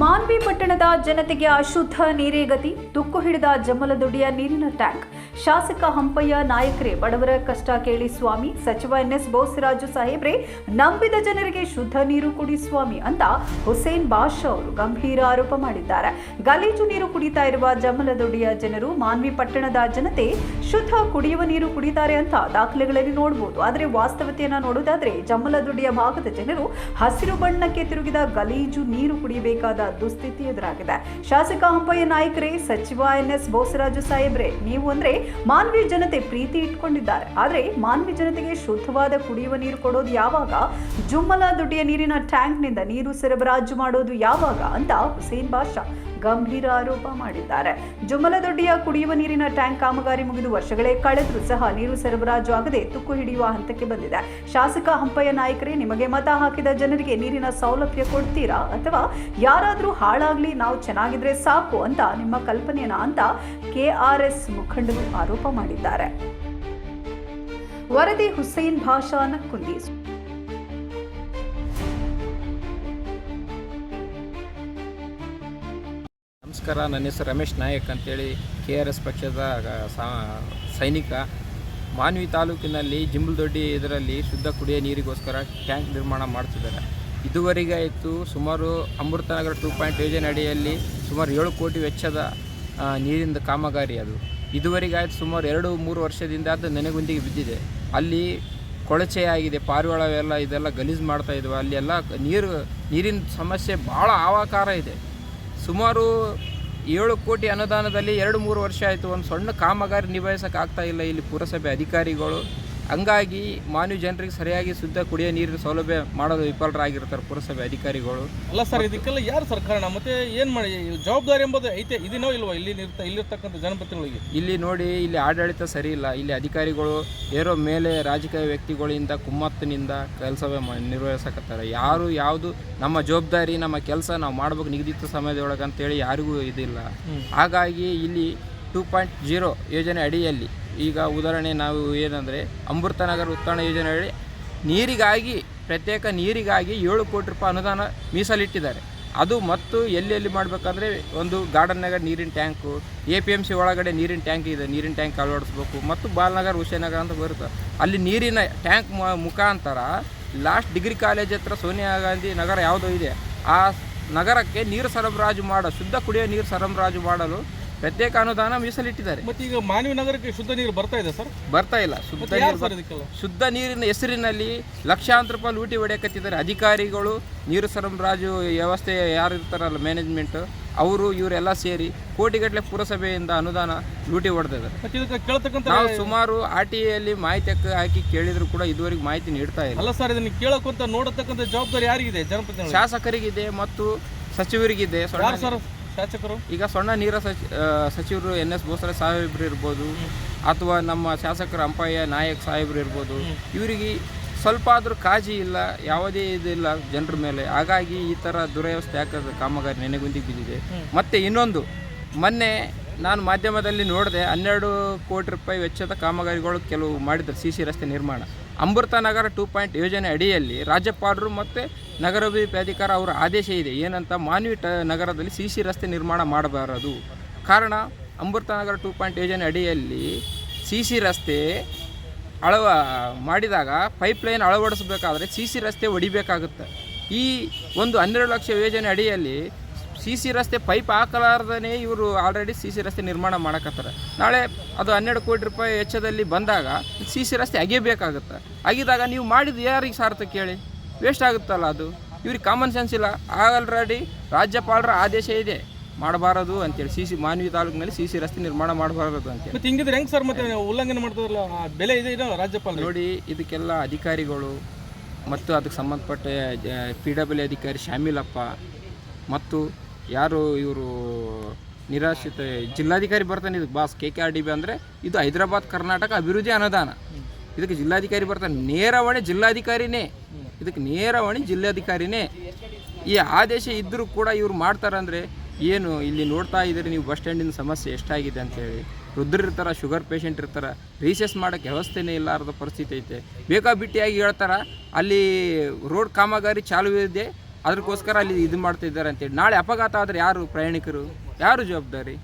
ಮಾನ್ವಿ ಪಟ್ಟಣದ ಜನತೆಗೆ ಅಶುದ್ಧ ನೀರೇ ಗತಿ. ತುಕ್ಕು ಹಿಡಿದ ಜಮ್ಮಲದೊಡ್ಡಿಯ ನೀರಿನ ಟ್ಯಾಂಕ್. ಶಾಸಕ ಹಂಪಯ್ಯ ನಾಯಕರೇ, ಬಡವರ ಕಷ್ಟ ಕೇಳಿ ಸ್ವಾಮಿ. ಸಚಿವ ಎನ್ಎಸ್ ಬೋಸರಾಜು ಸಾಹೇಬ್ರೆ, ನಂಬಿದ ಜನರಿಗೆ ಶುದ್ಧ ನೀರು ಕುಡಿ ಸ್ವಾಮಿ ಅಂತ ಹುಸೇನ್ ಬಾಷಾ ಅವರು ಗಂಭೀರ ಆರೋಪ ಮಾಡಿದ್ದಾರೆ. ಗಲೀಜು ನೀರು ಕುಡಿತಾ ಇರುವ ಜಮ್ಮಲದೊಡ್ಡಿಯ ಜನರು ಮಾನ್ವಿ ಪಟ್ಟಣದ ಜನತೆ ಶುದ್ಧ ಕುಡಿಯುವ ನೀರು ಕುಡಿತಾರೆ ಅಂತ ದಾಖಲೆಗಳಲ್ಲಿ ನೋಡಬಹುದು ಆದರೆ ವಾಸ್ತವತೆಯನ್ನ ನೋಡೋದಾದ್ರೆ ಜಮ್ಮಲದೊಡ್ಡಿಯ ಭಾಗದ ಜನರು ಹಸಿರು ಬಣ್ಣಕ್ಕೆ ತಿರುಗಿದ ಗಲೀಜು ನೀರು ಕುಡಿಯಬೇಕಾದ ದುಸ್ಥಿತಿ ಎದುರಾಗಿದೆ. ಶಾಸಕ ಹಂಪಯ್ಯ ನಾಯಕರೇ, ಸಚಿವ ಎನ್ ಎಸ್ ಬೋಸರಾಜು ಸಾಹೇಬ್ರೆ, ನೀವು ಅಂದ್ರೆ ಮಾನವೀಯ ಜನತೆ ಪ್ರೀತಿ ಇಟ್ಕೊಂಡಿದ್ದಾರೆ. ಆದ್ರೆ ಮಾನ್ವಿ ಜನತೆಗೆ ಶುದ್ಧವಾದ ಕುಡಿಯುವ ನೀರು ಕೊಡೋದು ಯಾವಾಗ? ಜುಮ್ಮಲ ದುಡ್ಡಿಯ ನೀರಿನ ಟ್ಯಾಂಕ್ನಿಂದ ನೀರು ಸರಬರಾಜು ಮಾಡೋದು ಯಾವಾಗ ಅಂತ ಹುಸೇನ್ ಬಾಷಾ ಗಂಭೀರ ಆರೋಪ ಮಾಡಿದ್ದಾರೆ. ಜುಮ್ಮಲದೊಡ್ಡಿಯ ಕುಡಿಯುವ ನೀರಿನ ಟ್ಯಾಂಕ್ ಕಾಮಗಾರಿ ಮುಗಿದು ವರ್ಷಗಳೇ ಕಳೆದರೂ ಸಹ ನೀರು ಸರಬರಾಜು ಆಗದೆ ತುಕ್ಕು ಹಿಡಿಯುವ ಹಂತಕ್ಕೆ ಬಂದಿದೆ. ಶಾಸಕ ಹಂಪಯ್ಯ ನಾಯಕರೇ, ನಿಮಗೆ ಮತ ಹಾಕಿದ ಜನರಿಗೆ ನೀರಿನ ಸೌಲಭ್ಯ ಕೊಡ್ತೀರಾ? ಅಥವಾ ಯಾರಾದರೂ ಹಾಳಾಗ್ಲಿ, ನಾವು ಚೆನ್ನಾಗಿದ್ರೆ ಸಾಕು ಅಂತ ನಿಮ್ಮ ಕಲ್ಪನೆಯನ್ನ ಅಂತ ಕೆಆರ್ಎಸ್ ಮುಖಂಡರು ಆರೋಪ ಮಾಡಿದ್ದಾರೆ. ವರದಿ ಹುಸೇನ್ ಭಾಷಾ ನಕ್ಕುಂದಿ. ನಮಸ್ಕಾರ, ನನ್ನ ಹೆಸರು ರಮೇಶ್ ನಾಯಕ್ ಅಂತೇಳಿ ಕೆ ಆರ್ ಎಸ್ ಪಕ್ಷದ ಸೈನಿಕ. ಮಾನ್ವಿ ತಾಲೂಕಿನಲ್ಲಿ ಜಿಂಬಲ್ದೊಡ್ಡಿ ಇದರಲ್ಲಿ ಶುದ್ಧ ಕುಡಿಯೋ ನೀರಿಗೋಸ್ಕರ ಟ್ಯಾಂಕ್ ನಿರ್ಮಾಣ ಮಾಡ್ತಿದ್ದಾರೆ. ಇದುವರೆಗೆ ಆಯಿತು ಸುಮಾರು ಅಮೃತನಗರ ಟೂ ಪಾಯಿಂಟ್ ಯೋಜನೆ ಅಡಿಯಲ್ಲಿ ಸುಮಾರು ಏಳು ಕೋಟಿ ವೆಚ್ಚದ ನೀರಿನ ಕಾಮಗಾರಿ ಅದು. ಇದುವರೆಗೆ ಆಯಿತು ಸುಮಾರು ಎರಡು ಮೂರು ವರ್ಷದಿಂದ ಅದು ನೆನೆಗುಂದಿಗೆ ಬಿದ್ದಿದೆ. ಅಲ್ಲಿ ಕೊಳಚೆ ಆಗಿದೆ ಪಾರಿವಾಳವೆಲ್ಲ ಇದೆಲ್ಲ ಗಲೀಜು ಮಾಡ್ತಾ ಅಲ್ಲಿ ಎಲ್ಲ ನೀರು, ನೀರಿನ ಸಮಸ್ಯೆ ಭಾಳ ಆವಾಕಾರ ಇದೆ. ಸುಮಾರು ಏಳು ಕೋಟಿ ಅನುದಾನದಲ್ಲಿ ಎರಡು ಮೂರು ವರ್ಷ ಆಯಿತು. ಒಂದು ಸಣ್ಣ ಕಾಮಗಾರಿ ನಿಭಾಯಿಸೋಕ್ಕಾಗ್ತಾ ಇಲ್ಲ ಇಲ್ಲಿ ಪುರಸಭೆ ಅಧಿಕಾರಿಗಳು. ಹಂಗಾಗಿ ಮಾನ್ಯ ಜನರಿಗೆ ಸರಿಯಾಗಿ ಶುದ್ಧ ಕುಡಿಯೋ ನೀರಿನ ಸೌಲಭ್ಯ ಮಾಡೋದು ವಿಫಲರಾಗಿರ್ತಾರೆ ಪುರಸಭೆ ಅಧಿಕಾರಿಗಳು. ಅಲ್ಲ ಸರ್ ಇದಕ್ಕೆಲ್ಲ ಯಾರು ಸರ್ಕಾರನ ಮತ್ತೆ ಏನು ಮಾಡಿ? ಜವಾಬ್ದಾರಿ ಎಂಬುದು ಐತೆ ಇದನ್ನೋ ಇಲ್ವಾ? ಇಲ್ಲಿ ನಿರ್ತ ಇಲ್ಲಿರ್ತಕ್ಕಂಥ ಜನಪ್ರತಿನಿಧಿಗಳಿಗೆ. ಇಲ್ಲಿ ನೋಡಿ ಇಲ್ಲಿ ಆಡಳಿತ ಸರಿ ಇಲ್ಲ. ಇಲ್ಲಿ ಅಧಿಕಾರಿಗಳು ಏರೋ ಮೇಲೆ ರಾಜಕೀಯ ವ್ಯಕ್ತಿಗಳಿಂದ ಕುಮ್ಮತ್ತಿನಿಂದ ಕೆಲಸವೇ ನಿರ್ವಹಿಸಕತ್ತಾರೆ. ಯಾರು ಯಾವುದು ನಮ್ಮ ಜವಾಬ್ದಾರಿ ನಮ್ಮ ಕೆಲಸ ನಾವು ಮಾಡ್ಬೇಕು ನಿಗದಿತ ಸಮಯದೊಳಗೆ ಅಂತೇಳಿ ಯಾರಿಗೂ ಇದಿಲ್ಲ. ಹಾಗಾಗಿ ಇಲ್ಲಿ ಟೂ ಪಾಯಿಂಟ್ ಜೀರೋ ಯೋಜನೆ ಅಡಿಯಲ್ಲಿ ಈಗ ಉದಾಹರಣೆ ನಾವು ಏನಂದರೆ ಅಮೃತನಗರ ನಗರ ಯೋಜನೆ ಯೋಜನೆಯಲ್ಲಿ ನೀರಿಗಾಗಿ, ಪ್ರತ್ಯೇಕ ನೀರಿಗಾಗಿ ಏಳು ಕೋಟಿ ರೂಪಾಯಿ ಅನುದಾನ ಮೀಸಲಿಟ್ಟಿದ್ದಾರೆ. ಅದು ಮತ್ತು ಎಲ್ಲೆಲ್ಲಿ ಮಾಡಬೇಕಂದ್ರೆ ಒಂದು ಗಾರ್ಡನ್ನಾಗ ನೀರಿನ tank A P M C ಒಳಗಡೆ ನೀರಿನ ಟ್ಯಾಂಕ್ ಇದೆ, ನೀರಿನ ಟ್ಯಾಂಕ್ ಅಳವಡಿಸ್ಬೇಕು ಮತ್ತು ಬಾಲ್ನಗರ್ ಹುಸೇನಗರ್ ಅಂತ ಬರುತ್ತೆ. ಅಲ್ಲಿ ನೀರಿನ ಟ್ಯಾಂಕ್ ಮುಖಾಂತರ ಲಾಸ್ಟ್ ಡಿಗ್ರಿ ಕಾಲೇಜ್ ಹತ್ರ ಸೋನಿಯಾ ಗಾಂಧಿ ನಗರ ಯಾವುದೋ ಇದೆ. ಆ ನಗರಕ್ಕೆ ನೀರು ಸರಬರಾಜು ಮಾಡೋ, ಶುದ್ಧ ಕುಡಿಯೋ ನೀರು ಸರಬರಾಜು ಮಾಡಲು ಪ್ರತ್ಯೇಕ ಅನುದಾನ ಮೀಸಲಿಟ್ಟಿದ್ದಾರೆ. ಮತ್ತೆ ಈಗ ಮಾನವಿ ನಗರಕ್ಕೆ ಶುದ್ಧ ನೀರು ಬರ್ತಾ ಇದೆ ಸರ್? ಬರ್ತಾ ಇಲ್ಲ. ಶುದ್ಧ ಮತ್ತೆ ಯಾರು ನೀರು ಸರ್ ಇದಕ್ಕೆಲ್ಲ ಶುದ್ಧ ನೀರಿನ ಹೆಸರಿನಲ್ಲಿ ಲಕ್ಷಾಂತರ ರೂಪಾಯಿ ಲೂಟಿ ಹೊಡೆಯಕತ್ತಿದ್ದಾರೆ. ಅಧಿಕಾರಿಗಳು ನೀರು ಸರಬರಾಜು ವ್ಯವಸ್ಥೆ ಯಾರು ಇರ್ತಾರಲ್ಲ ಮ್ಯಾನೇಜ್ಮೆಂಟ್ ಅವರು ಇವರೆಲ್ಲ ಸೇರಿ ಕೋಟಿಗಟ್ಟಲೆ ಪುರಸಭೆಯಿಂದ ಅನುದಾನ ಲೂಟಿ ಹೊಡೆದಿದ್ದಾರೆ. ಮತ್ತೆ ಇದಕ್ಕೆ ಕೇಳ್ತಕ್ಕಂಥ ನಾವು ಸುಮಾರು ಆರ್ ಟಿ ಐಯಲ್ಲಿ ಮಾಹಿತಿ ಹಾಕಿ- ಹಾಕಿ ಕೇಳಿದ್ರು ಕೂಡ ಇದುವರೆಗೆ ಮಾಹಿತಿ ನೀಡ್ತಾ ಇಲ್ಲ. ಅಲ್ಲ ಸರ್ ಇದನ್ನ ಕೇಳಕ್ಕಂತ ನೋಡತಕ್ಕಂಥ ಜವಾಬ್ದಾರಿ ಯಾರಿಗಿದೆ? ಜನಪ್ರತಿನಿಧಿ ಶಾಸಕರಿಗಿದೆ ಮತ್ತು ಸಚಿವರಿಗಿದೆ. ಸೊಳ್ಳೆ ಯಾರು ಸರ್? ಶಾಸಕರು? ಈಗ ಸಣ್ಣ ನೀರ ಸಚಿ ಸಚಿವರು ಎನ್ ಎಸ್ ಬೋಸರೆ ಸಾಹೇಬ್ರು ಇರ್ಬೋದು ಅಥವಾ ನಮ್ಮ ಶಾಸಕರು ಅಂಪಯ್ಯ ನಾಯಕ್ ಸಾಹೇಬ್ರು ಇರ್ಬೋದು ಇವರಿಗೆ ಸ್ವಲ್ಪ ಆದರೂ ಕಾಜಿ ಇಲ್ಲ ಯಾವುದೇ ಇದಿಲ್ಲ ಜನರ ಮೇಲೆ. ಹಾಗಾಗಿ ಈ ಥರ ದುರವ್ಯವಸ್ಥೆ ಹಾಕೋದು ಕಾಮಗಾರಿ ನೆನೆಗುಂದಿಗೆ ಬಿದ್ದಿದೆ. ಮತ್ತು ಇನ್ನೊಂದು ಮೊನ್ನೆ ನಾನು ಮಾಧ್ಯಮದಲ್ಲಿ ನೋಡಿದೆ ಹನ್ನೆರಡು ಕೋಟಿ ರೂಪಾಯಿ ವೆಚ್ಚದ ಕಾಮಗಾರಿಗಳು ಕೆಲವು ಮಾಡಿದ್ದಾರೆ ಸಿ ಸಿ ರಸ್ತೆ ನಿರ್ಮಾಣ. ಅಮೃತ ನಗರ ಟೂ ಪಾಯಿಂಟ್ ಯೋಜನೆ ಅಡಿಯಲ್ಲಿ ರಾಜ್ಯಪಾಲರು ಮತ್ತು ನಗರಾಭಿವೃದ್ಧಿ ಪ್ರಾಧಿಕಾರ ಅವರ ಆದೇಶ ಇದೆ. ಏನಂತ ಮಾನ್ವಿ ಟ ನಗರದಲ್ಲಿ ಸಿ ಸಿ ರಸ್ತೆ ನಿರ್ಮಾಣ ಮಾಡಬಾರದು. ಕಾರಣ ಅಮೃತ ನಗರ ಟೂ ಪಾಯಿಂಟ್ ಯೋಜನೆ ಅಡಿಯಲ್ಲಿ ಸಿ ಸಿ ರಸ್ತೆ ಅಳವ ಮಾಡಿದಾಗ ಪೈಪ್ಲೈನ್ ಅಳವಡಿಸಬೇಕಾದ್ರೆ ಸಿ ಸಿ ರಸ್ತೆ ಒಡಿಬೇಕಾಗುತ್ತೆ. ಈ ಒಂದು ಹನ್ನೆರಡು ಲಕ್ಷ ಯೋಜನೆ ಅಡಿಯಲ್ಲಿ ಸಿ ಸಿ ರಸ್ತೆ ಪೈಪ್ ಹಾಕಲಾರ್ದೇ ಇವರು ಆಲ್ರೆಡಿ ಸಿ ಸಿ ರಸ್ತೆ ನಿರ್ಮಾಣ ಮಾಡಕತ್ತಾರೆ. ನಾಳೆ ಅದು ಹನ್ನೆರಡು ಕೋಟಿ ರೂಪಾಯಿ ವೆಚ್ಚದಲ್ಲಿ ಬಂದಾಗ ಸಿ ಸಿ ರಸ್ತೆ ಅಗೆಯಬೇಕಾಗುತ್ತೆ. ಅಗಿದಾಗ ನೀವು ಮಾಡಿದ್ದು ಯಾರಿಗೆ ಸಾರ್ಥ ಕೇಳಿ ವೇಸ್ಟ್ ಆಗುತ್ತಲ್ಲ ಅದು. ಇವ್ರಿಗೆ ಕಾಮನ್ ಸೆನ್ಸ್ ಇಲ್ಲ. ಆಲ್ರೆಡಿ ರಾಜ್ಯಪಾಲರ ಆದೇಶ ಇದೆ. ಮಾಡಬಾರದು ಅಂತೇಳಿ. ಸಿ ಸಿ ಮಾನ್ವಿ ತಾಲೂಕಿನಲ್ಲಿ ಸಿ ಸಿ ರಸ್ತೆ ನಿರ್ಮಾಣ ಮಾಡಬಾರದು ಅಂತ ಮತ್ತೆ ಹಿಂಗಿದ್ರೆ ಹೆಂಗ್ ಸರ್ ಮತ್ತೆ ಉಲ್ಲಂಘನೆ ಮಾಡ್ತಾರಲ್ಲ ಬೆಲೆ ಇದೆ ಇದೆ ರಾಜ್ಯಪಾಲ ನೋಡಿ ಇದಕ್ಕೆಲ್ಲ ಅಧಿಕಾರಿಗಳು ಮತ್ತು ಅದಕ್ಕೆ ಸಂಬಂಧಪಟ್ಟ ಪಿ ಡಬ್ಲ್ಯೂ ಅಧಿಕಾರಿ ಶಾಮೀಲಪ್ಪ ಮತ್ತು ಯಾರು ಇವರು ನಿರಾಶ್ರಿತ ಜಿಲ್ಲಾಧಿಕಾರಿ ಬರ್ತಾನೆ ಇದಕ್ಕೆ boss K K R D B ಅಂದರೆ ಇದು ಹೈದರಾಬಾದ್, ಕರ್ನಾಟಕ ಅಭಿವೃದ್ಧಿ ಅನುದಾನ. ಇದಕ್ಕೆ ಜಿಲ್ಲಾಧಿಕಾರಿ ಬರ್ತಾನೆ. ನೇರವಾಣಿ ಜಿಲ್ಲಾಧಿಕಾರಿನೇ. ಇದಕ್ಕೆ ನೇರವಾಣಿ ಜಿಲ್ಲಾಧಿಕಾರಿನೇ. ಈ ಆದೇಶ ಇದ್ದರೂ ಕೂಡ ಇವ್ರು ಮಾಡ್ತಾರಂದರೆ ಏನು ಇಲ್ಲಿ ನೋಡ್ತಾ ಇದ್ದೀರಿ ನೀವು ಬಸ್ ಸ್ಟ್ಯಾಂಡಿನ ಸಮಸ್ಯೆ ಎಷ್ಟಾಗಿದೆ ಅಂತೇಳಿ ರುದ್ರಿರ್ತಾರೆ ಶುಗರ್ ಪೇಷಂಟ್ ಇರ್ತಾರೆ, ರೀಸೆಸ್ ಮಾಡೋಕ್ಕೆ ವ್ಯವಸ್ಥೆನೇ ಇಲ್ಲಾರದ ಪರಿಸ್ಥಿತಿ ಐತೆ. ಬೇಕಾಬಿಟ್ಟಿಯಾಗಿ ಹೇಳ್ತಾರೆ, ಅಲ್ಲಿ ರೋಡ್ ಕಾಮಗಾರಿ ಚಾಲು ಇದೆ ಅದಕ್ಕೋಸ್ಕರ ಅಲ್ಲಿ ಇದು ಮಾಡ್ತಿದ್ದಾರೆ ಅಂತೇಳಿ. ನಾಳೆ ಅಪಘಾತ ಆದರೆ ಯಾರು ಪ್ರಯಾಣಿಕರು? ಯಾರು ಜವಾಬ್ದಾರಿ?